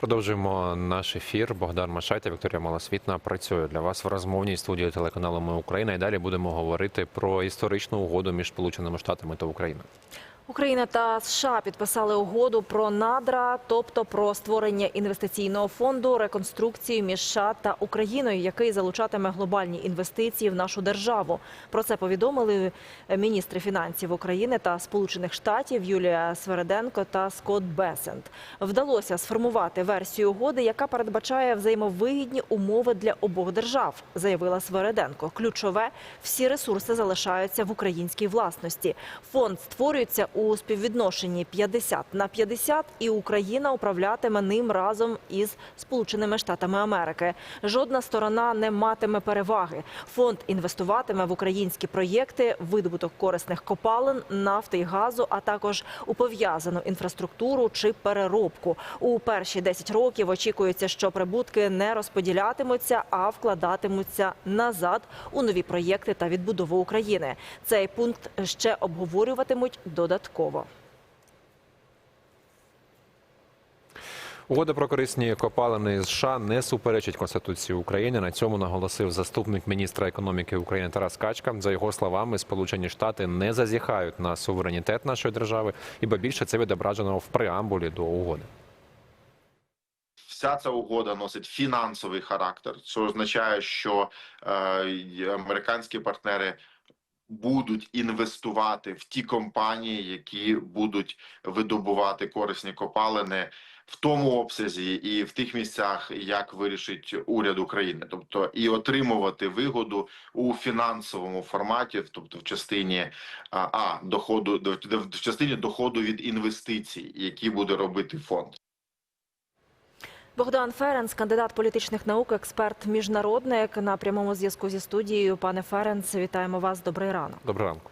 Продовжуємо наш ефір. Богдан Машай та Вікторія Малосвітна працює для вас в розмовній студії телеканалу Ми Україна. І далі будемо говорити про історичну угоду між Сполученими Штатами та Україною. Україна та США підписали угоду про надра, тобто про створення інвестиційного фонду реконструкції між США та Україною, який залучатиме глобальні інвестиції в нашу державу. Про це повідомили міністри фінансів України та Сполучених Штатів Юлія Свереденко та Скотт Бесент. Вдалося сформувати версію угоди, яка передбачає взаємовигідні умови для обох держав, заявила Свереденко. Ключове всі ресурси залишаються в українській власності. Фонд створюється у співвідношенні 50 на 50, і Україна управлятиме ним разом із Сполученими Штатами Америки. Жодна сторона не матиме переваги. Фонд інвестуватиме в українські проєкти, видобуток корисних копалин, нафти і газу, а також у пов'язану інфраструктуру чи переробку. У перші 10 років очікується, що прибутки не розподілятимуться, а вкладатимуться назад у нові проєкти та відбудову України. Цей пункт ще обговорюватимуть додатково. Угода про корисні копалини з США не суперечить Конституції України. На цьому наголосив заступник міністра економіки України Тарас Качка. За його словами, Сполучені Штати не зазіхають на суверенітет нашої держави, ібо більше це відображено в преамбулі до угоди. Вся ця угода носить фінансовий характер. Це означає, що е, американські партнери будуть інвестувати в ті компанії, які будуть видобувати корисні копалини в тому обсязі і в тих місцях, як вирішить уряд України, тобто і отримувати вигоду у фінансовому форматі, тобто в частині а, доходу до- в частині доходу від інвестицій, які буде робити фонд. Богдан Ференц, кандидат політичних наук, експерт міжнародник на прямому зв'язку зі студією. Пане Ференц, вітаємо вас. Добрий ранок. Доброго ранку.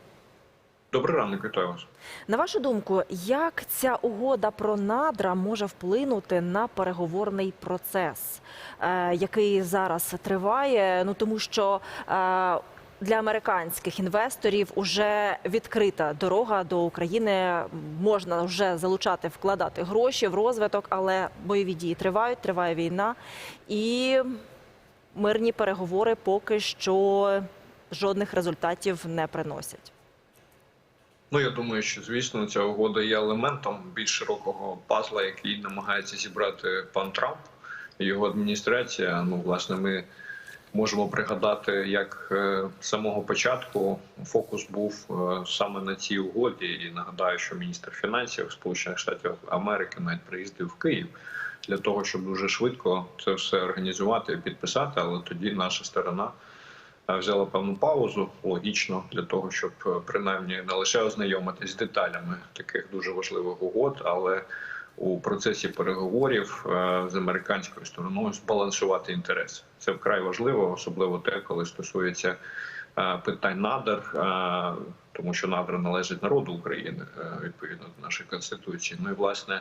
Добрий ранок, вітаю вас. На вашу думку, як ця угода про надра може вплинути на переговорний процес, е, який зараз триває? Ну тому що е, для американських інвесторів вже відкрита дорога до України. Можна вже залучати, вкладати гроші в розвиток, але бойові дії тривають, триває війна, і мирні переговори поки що жодних результатів не приносять. Ну я думаю, що звісно ця угода є елементом більш широкого пазла, який намагається зібрати пан Трамп і його адміністрація. Ну, власне, ми можемо пригадати, як е, з самого початку фокус був е, саме на цій угоді. І нагадаю, що міністр фінансів Сполучених Штатів Америки навіть приїздив в Київ для того, щоб дуже швидко це все організувати і підписати. Але тоді наша сторона. е, Взяла певну паузу логічно для того, щоб принаймні не лише ознайомитись з деталями таких дуже важливих угод, але у процесі переговорів е, з американською стороною збалансувати інтереси. Це вкрай важливо, особливо те, коли стосується е, питань надр, е, тому що надра належить народу України відповідно до нашої конституції. Ну і власне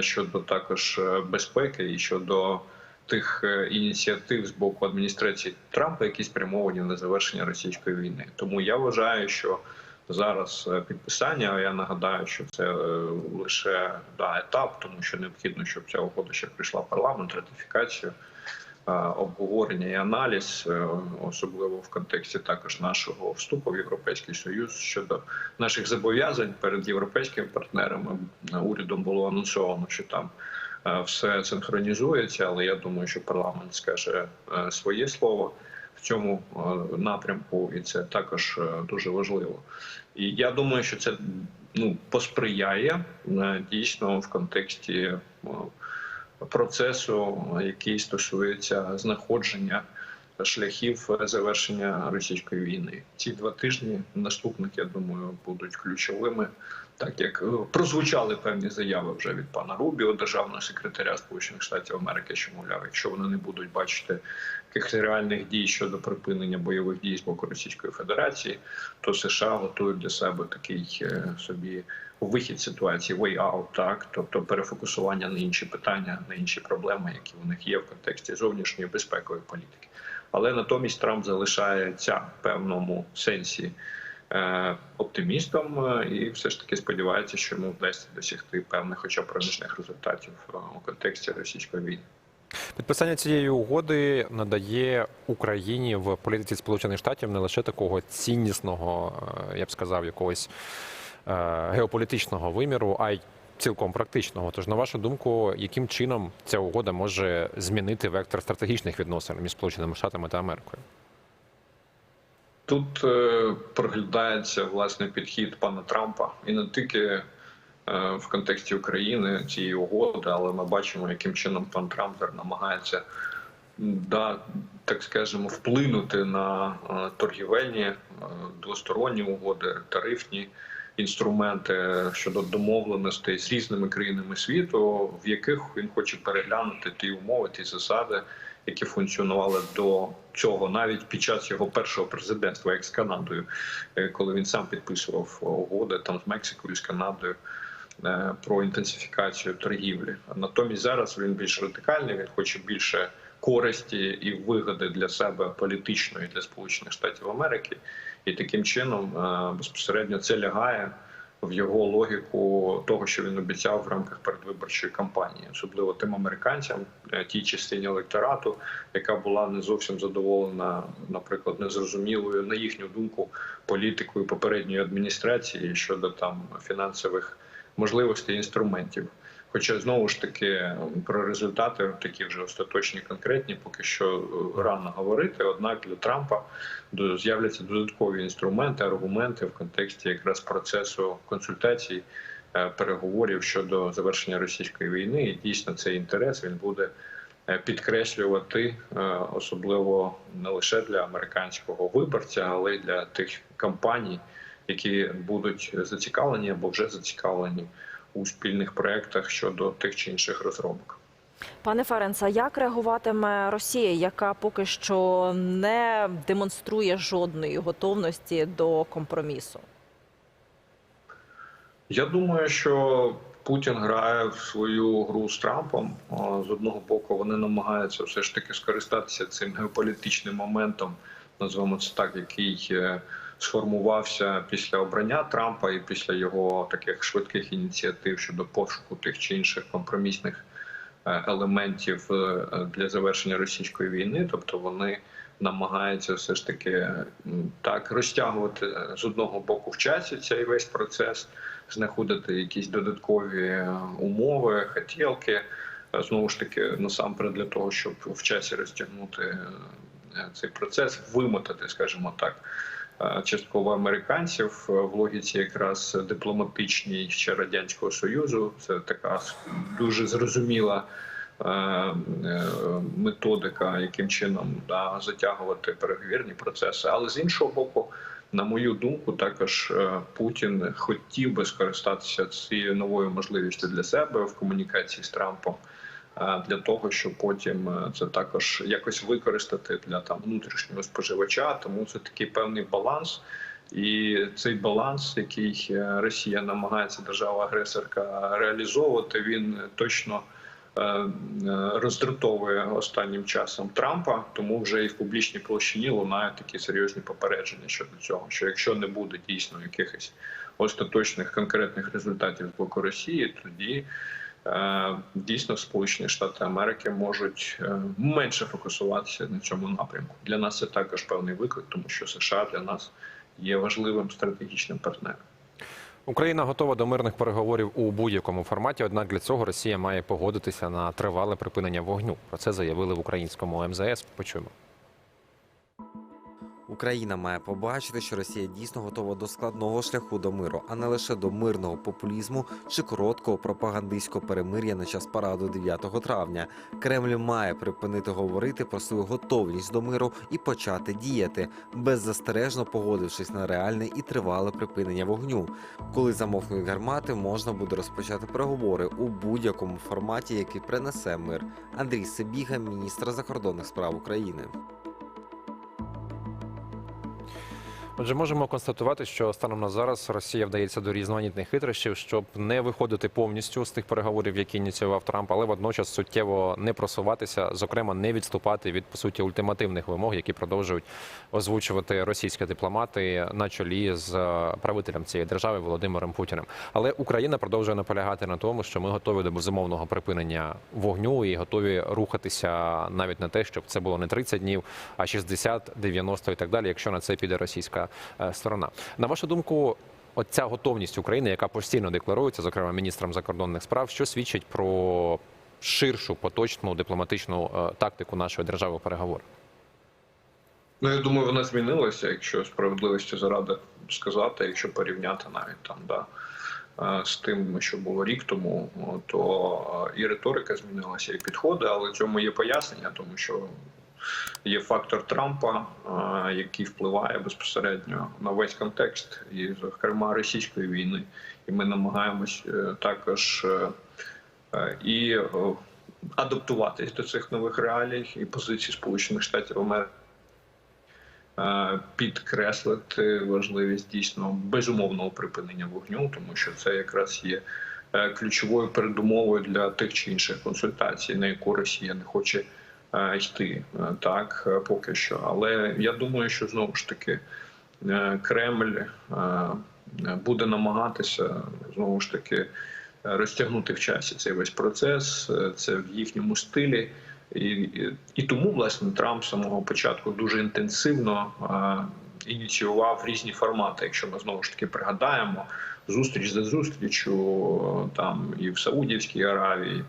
щодо також безпеки і щодо тих ініціатив з боку адміністрації Трампа, які спрямовані на завершення російської війни. Тому я вважаю, що зараз е, підписання. Я нагадаю, що це е, лише да, етап, тому що необхідно, щоб ця угода ще прийшла в парламент, ратифікацію. Обговорення і аналіз, е, особливо в контексті також нашого вступу в Європейський Союз щодо наших зобов'язань перед європейськими партнерами. Урядом було анонсовано, що там все синхронізується, але я думаю, що парламент скаже своє слово в цьому е, напрямку, і це також е, дуже важливо. І я думаю, що це ну посприяє е, дійсно в контексті процесу, який стосується знаходження шляхів завершення російської війни. Ці два тижні наступних, я думаю, будуть ключовими. Так як е, прозвучали певні заяви вже від пана Рубіо, державного секретаря Сполучених Штатів Америки, що мовляв, якщо вони не будуть бачити якихось реальних дій щодо припинення бойових дій з боку Російської Федерації, то США готують для себе такий е, собі вихід ситуації way out, так тобто перефокусування на інші питання, на інші проблеми, які у них є в контексті зовнішньої безпекової політики. Але натомість Трамп залишається в певному сенсі е, оптимістом е, і все ж таки сподівається, що йому вдасться досягти певних, хоча б проміжних результатів е, у контексті російської війни. Підписання цієї угоди надає Україні в політиці Сполучених Штатів не лише такого ціннісного, я б сказав, якогось геополітичного виміру, а й цілком практичного. Тож, на вашу думку, яким чином ця угода може змінити вектор стратегічних відносин між Сполученими Штатами та Америкою? Тут е, проглядається власне підхід пана Трампа і не тільки е, в контексті України цієї угоди, але ми бачимо, яким чином пан Трамп намагається да, так скажемо, вплинути на е, торгівельні е, двосторонні угоди, тарифні інструменти щодо домовленостей з різними країнами світу, в яких він хоче переглянути ті умови, ті засади, які функціонували до цього, навіть під час його першого президентства, як з Канадою, е, коли він сам підписував угоди там з Мексикою, з Канадою. е, Про інтенсифікацію торгівлі. Натомість зараз він більш радикальний. Він хоче більше користі і вигоди для себе політичної для Сполучених Штатів Америки, і таким чином е, безпосередньо це лягає в його логіку того, що він обіцяв в рамках передвиборчої кампанії, особливо тим американцям, е, тій частині електорату, яка була не зовсім задоволена, наприклад, незрозумілою на їхню думку політикою попередньої адміністрації щодо там фінансових можливостей і інструментів. Хоча знову ж таки про результати такі вже остаточні, конкретні, поки що е, рано говорити. Однак для Трампа з'являться додаткові інструменти, аргументи в контексті якраз процесу консультацій, е, переговорів щодо завершення російської війни. І дійсно цей інтерес він буде е, підкреслювати, особливо не лише для американського виборця, але й для тих компаній, які будуть зацікавлені або вже зацікавлені у спільних проєктах щодо тих чи інших розробок. Пане Ференца, як реагуватиме Росія, яка поки що не демонструє жодної готовності до компромісу? Я думаю, що Путін грає в свою гру з Трампом. З одного боку, вони намагаються все ж таки скористатися цим геополітичним моментом, назвемо це так, який е, сформувався після обрання Трампа і після його таких швидких ініціатив щодо пошуку тих чи інших компромісних е, елементів е, для завершення російської війни. Тобто вони намагаються все ж таки так розтягувати е, з одного боку в часі цей весь процес знаходити якісь додаткові умови, хотілки. Знову ж таки, насамперед для того, щоб в часі розтягнути цей процес, вимотати, скажімо так, частково американців е, в логіці якраз дипломатичній ще радянського союзу. Це така дуже зрозуміла е, е, методика, яким чином да, затягувати переговірні процеси. Але з іншого боку, на мою думку, також е, Путін хотів би скористатися цією новою можливістю для себе в комунікації з Трампом. Для того щоб потім е, це також якось використати для там внутрішнього споживача, тому це такий певний баланс, і цей баланс, який е, Росія намагається держава-агресорка реалізовувати, він точно е, роздратовує останнім часом Трампа, тому вже і в публічній площині лунають такі серйозні попередження щодо цього. Що якщо не буде дійсно якихось остаточних конкретних результатів з боку Росії, тоді дійсно Сполучені Штати Америки можуть е, менше фокусуватися на цьому напрямку. Для нас це також певний виклик, тому що США для нас є важливим стратегічним партнером. Україна готова до мирних переговорів у будь-якому форматі. Однак для цього Росія має погодитися на тривале припинення вогню. Про це заявили в українському МЗС. Почуємо. Україна має побачити, що Росія дійсно готова до складного шляху до миру, а не лише до мирного популізму чи короткого пропагандистського перемир'я на час параду 9 травня. Кремль має припинити говорити про свою готовність до миру і почати діяти, беззастережно погодившись на реальне і тривале припинення вогню. Коли замовкнуть гармати, можна буде розпочати переговори у будь-якому форматі, який принесе мир. Андрій Сибіга, міністр закордонних справ України. Отже, можемо констатувати, що станом на зараз Росія вдається до різноманітних хитрощів, щоб не виходити повністю з тих переговорів, які ініціював Трамп, але водночас суттєво не просуватися, зокрема, не відступати від по суті ультимативних вимог, які продовжують озвучувати російські дипломати на чолі з е, правителем цієї держави Володимиром Путіним. Але Україна продовжує наполягати на тому, що ми готові до безумовного припинення вогню і готові рухатися навіть на те, щоб це було не 30 днів, а 60, 90 і так далі, якщо на це піде російська е, сторона. На вашу думку, оця готовність України, яка постійно декларується, зокрема міністром закордонних справ, що свідчить про ширшу поточну дипломатичну е, тактику нашої держави у переговорах? Ну, я думаю, вона змінилася, якщо справедливості заради сказати, якщо порівняти навіть там, да, е, з тим, що було рік тому, то і риторика змінилася, і підходи, але цьому є пояснення, тому що є фактор Трампа, який впливає безпосередньо на весь контекст, і, зокрема, російської війни. І ми намагаємось е, також е, е, і адаптуватись до цих нових реалій і позицій Сполучених Штатів Америки. Підкреслити важливість дійсно безумовного припинення вогню, тому що це якраз є ключовою передумовою для тих чи інших консультацій, на яку Росія не хоче йти е, так е, поки що. Але я думаю, що знову ж таки е, Кремль е, буде намагатися знову ж таки розтягнути в часі цей весь процес. Е, Це в їхньому стилі. І, і, тому власне Трамп з самого початку дуже інтенсивно е, ініціював різні формати. Якщо ми знову ж таки пригадаємо зустріч за зустрічю, там і в Саудівській Аравії,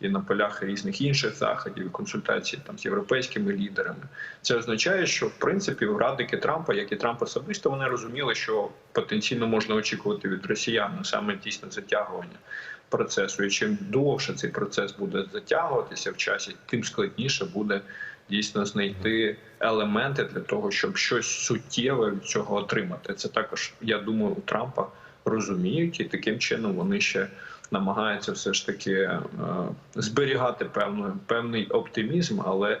і на полях різних інших заходів, і консультацій там з європейськими лідерами. Це означає, що в принципі радники Трампа, як і Трамп особисто, вони розуміли, що потенційно можна очікувати від росіян ну, саме дійсно затягування процесу. І чим довше цей процес буде затягуватися в часі, тим складніше буде дійсно знайти елементи для того, щоб щось суттєве від цього отримати. Це також, я думаю, у Трампа розуміють, і таким чином вони ще намагаються все ж таки е, зберігати певну, певний оптимізм, але е,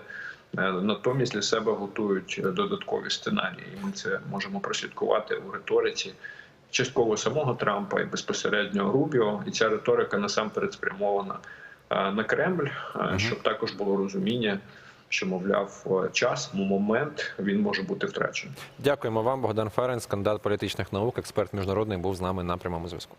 натомість для себе готують додаткові сценарії. І ми це можемо прослідкувати у риториці частково самого Трампа і безпосередньо Рубіо, і ця риторика насамперед спрямована е, на Кремль, щоб також було розуміння, що мовляв е, час, момент він може бути втрачений. Дякуємо вам, Богдан Ференс, кандидат політичних наук, експерт міжнародний, був з нами на прямому зв'язку.